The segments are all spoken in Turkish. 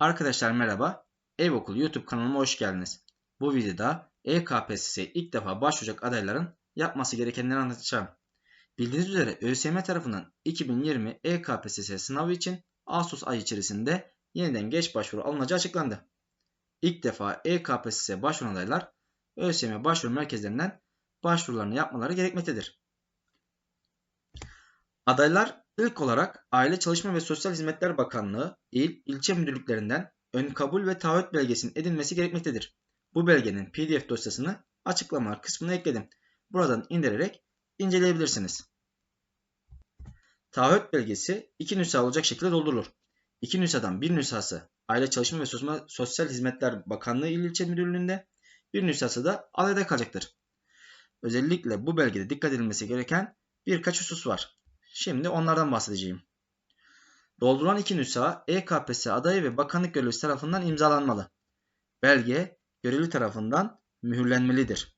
Arkadaşlar merhaba. Ev Okulu YouTube kanalıma hoş geldiniz. Bu videoda EKPSS'ye ilk defa başvuracak adayların yapması gerekenleri anlatacağım. Bildiğiniz üzere ÖSYM tarafından 2020 EKPSS sınavı için Ağustos ayı içerisinde yeniden geç başvuru alınacağı açıklandı. İlk defa EKPSS'ye başvuran adaylar ÖSYM başvuru merkezlerinden başvurularını yapmaları gerekmektedir. Adaylar ilk olarak Aile Çalışma ve Sosyal Hizmetler Bakanlığı il, ilçe müdürlüklerinden ön kabul ve taahhüt belgesinin edilmesi gerekmektedir. Bu belgenin PDF dosyasını açıklamalar kısmına ekledim. Buradan indirerek inceleyebilirsiniz. Taahhüt belgesi iki nüsha olacak şekilde doldurulur. İki nüshadan bir nüshası Aile Çalışma ve Sosyal Hizmetler Bakanlığı İl İlçe Müdürlüğü'nde, bir nüshası da alayda kalacaktır. Özellikle bu belgede dikkat edilmesi gereken birkaç husus var. Şimdi onlardan bahsedeceğim. Doldurulan iki nüsha EKPS adayı ve bakanlık görevlisi tarafından imzalanmalı. Belge görevli tarafından mühürlenmelidir.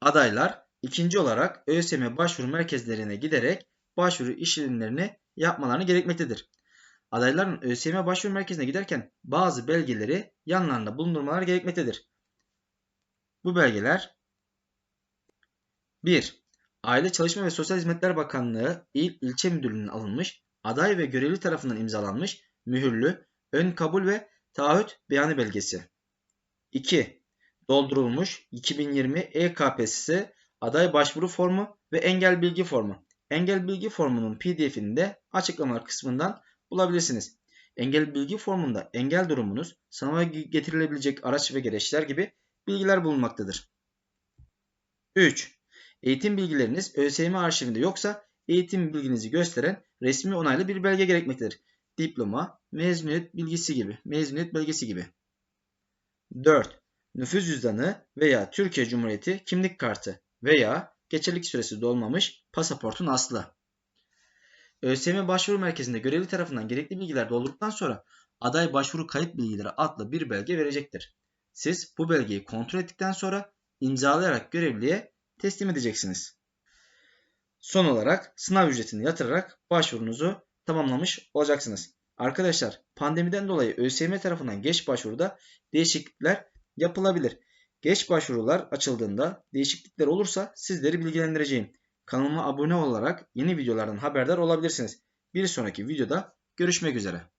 Adaylar ikinci olarak ÖSYM başvuru merkezlerine giderek başvuru işlemlerini yapmalarını gerekmektedir. Adayların ÖSYM başvuru merkezine giderken bazı belgeleri yanlarında bulundurmaları gerekmektedir. Bu belgeler 1. Aile Çalışma ve Sosyal Hizmetler Bakanlığı İl İlçe Müdürlüğü'nün alınmış, aday ve görevli tarafından imzalanmış, mühürlü, ön kabul ve taahhüt beyanı belgesi. 2. Doldurulmuş 2020 EKPSS aday başvuru formu ve engel bilgi formu. Engel bilgi formunun PDF'ini de açıklamalar kısmından bulabilirsiniz. Engel bilgi formunda engel durumunuz, sınava getirilebilecek araç ve gereçler gibi bilgiler bulunmaktadır. 3. Eğitim bilgileriniz ÖSYM arşivinde yoksa eğitim bilginizi gösteren resmi onaylı bir belge gerekmektedir. Diploma, mezuniyet bilgisi gibi, mezuniyet belgesi gibi. 4. Nüfus cüzdanı veya Türkiye Cumhuriyeti kimlik kartı veya geçerlilik süresi dolmamış pasaportun aslı. ÖSYM başvuru merkezinde görevli tarafından gerekli bilgiler doldurduktan sonra aday başvuru kayıt bilgileri adlı bir belge verecektir. Siz bu belgeyi kontrol ettikten sonra imzalayarak görevliye teslim edeceksiniz. Son olarak sınav ücretini yatırarak başvurunuzu tamamlamış olacaksınız. Arkadaşlar pandemiden dolayı ÖSYM tarafından geç başvuruda değişiklikler yapılabilir. Geç başvurular açıldığında değişiklikler olursa sizleri bilgilendireceğim. Kanalıma abone olarak yeni videolardan haberdar olabilirsiniz. Bir sonraki videoda görüşmek üzere.